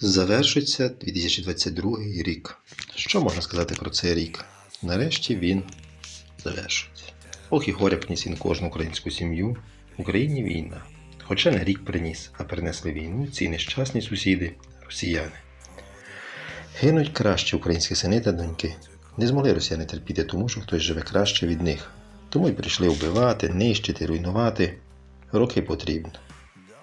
Завершується 2022 рік. Що можна сказати про цей рік? Нарешті він завершується. Ох і горя приніс він кожну українську сім'ю. В Україні війна. Хоча не рік приніс, а принесли війну ці нещасні сусіди, росіяни. Гинуть краще українські сини та доньки. Не змогли росіяни терпіти тому, що хтось живе краще від них. Тому й прийшли вбивати, нищити, руйнувати. Роки потрібно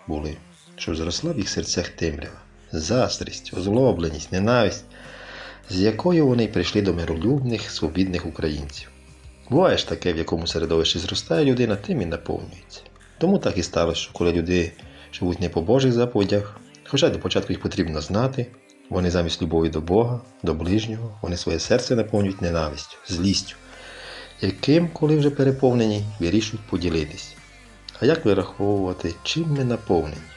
були, щоб зросла в їх серцях темрява, заздрість, озлобленість, ненависть, з якою вони прийшли до миролюбних, свобідних українців. Буває ж таке, в якому середовищі зростає людина, тим і наповнюється. Тому так і сталося, що коли люди живуть не по Божих заповідях, хоча до початку їх потрібно знати, вони замість любові до Бога, до ближнього, вони своє серце наповнюють ненавистю, злістю, яким, коли вже переповнені, вирішують поділитись. А як вираховувати, чим ми наповнені?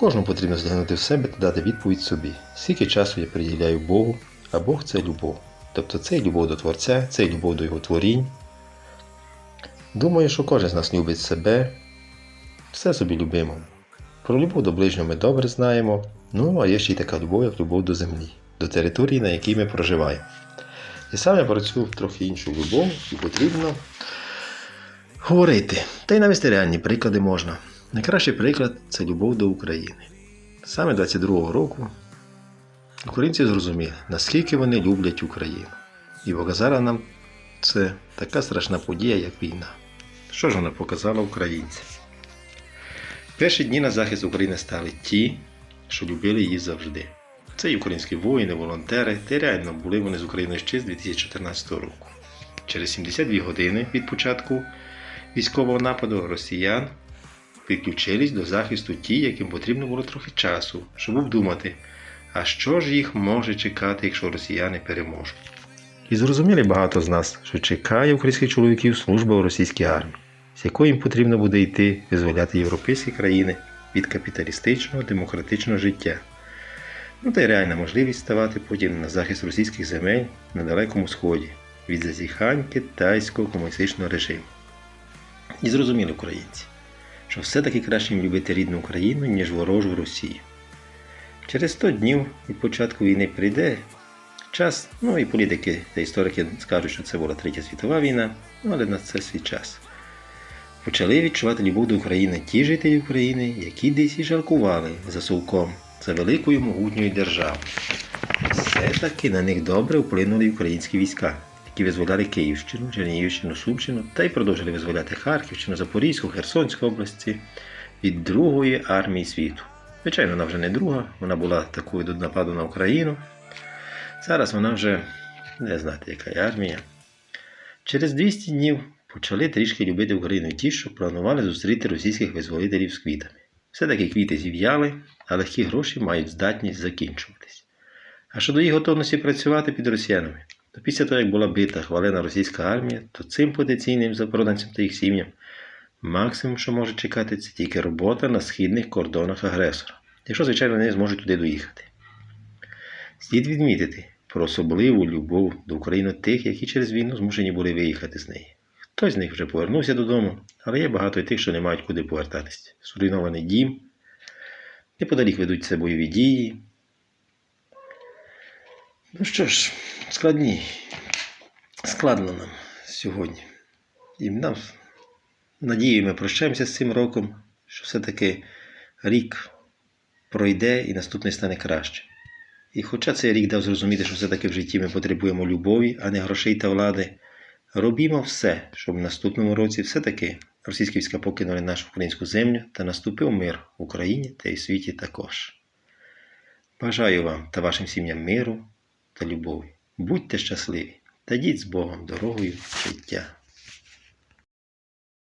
Кожному потрібно зглянути в себе та дати відповідь собі, скільки часу я приділяю Богу, а Бог це любов. Тобто це любов до Творця, це любов до Його творінь. Думаю, що кожен з нас любить себе, все собі любимо. Про любов до ближнього ми добре знаємо, ну а є ще й така любов, як любов до землі, до території, на якій ми проживаємо. І саме про цю трохи іншу любов і потрібно говорити. Та й навести реальні приклади можна. Найкращий приклад це любов до України. Саме 22-го року українці зрозуміли, наскільки вони люблять Україну. І показала нам це така страшна подія, як війна. Що ж вона показала українцям? Перші дні на захист України стали ті, що любили її завжди. Це і українські воїни, волонтери, та реально були вони з Україною ще з 2014 року. Через 72 години від початку військового нападу росіян підключились до захисту ті, яким потрібно було трохи часу, щоб обдумати, а що ж їх може чекати, якщо росіяни переможуть. І зрозуміли багато з нас, що чекає українських чоловіків служба у російській армії, з якою їм потрібно буде йти визволяти європейські країни від капіталістичного демократичного життя. Ну та й реальна можливість ставати потім на захист російських земель на Далекому Сході від зазіхань китайського комуністичного режиму. І зрозуміли українці, що все-таки краще любити рідну Україну, ніж ворожу Росію. Через 100 днів від початку війни прийде час, ну і політики та історики скажуть, що це була Третя світова війна, ну але на це свій час. Почали відчувати любов до України ті жителі України, які десь і жалкували за совком, за великою могутньою державою. Все-таки на них добре вплинули українські війська, які визволяли Київщину, Чернігівщину, Сумщину та й продовжили визволяти Харківщину, Запорізьку, Херсонську області від Другої армії світу. Звичайно, вона вже не друга, вона була такою до нападу на Україну. Зараз вона вже не знати, яка армія. Через 200 днів почали трішки любити Україну ті, що планували зустріти російських визволителів з квітами. Все-таки квіти зів'яли, а легкі гроші мають здатність закінчуватись. А щодо їх готовності працювати під росіянами, то після того, як була бита хвалена російська армія, то цим потенційним запроданцям та їх сім'ям максимум, що може чекати, це тільки робота на східних кордонах агресора, якщо, звичайно, вони зможуть туди доїхати. Слід відмітити про особливу любов до України тих, які через війну змушені були виїхати з неї. Хтось з них вже повернувся додому, але є багато й тих, що не мають куди повертатись. Зруйнований дім, неподалік ведуться бойові дії. Ну що ж, складні, складно нам сьогодні. І нам, надію, ми прощаємося з цим роком, що все-таки рік пройде і наступний стане краще. І хоча цей рік дав зрозуміти, що все-таки в житті ми потребуємо любові, а не грошей та влади, робімо все, щоб в наступному році все-таки російські війська покинули нашу українську землю та наступив мир в Україні та й світі також. Бажаю вам та вашим сім'ям миру та любові. Будьте щасливі та йдіть з Богом дорогою життя.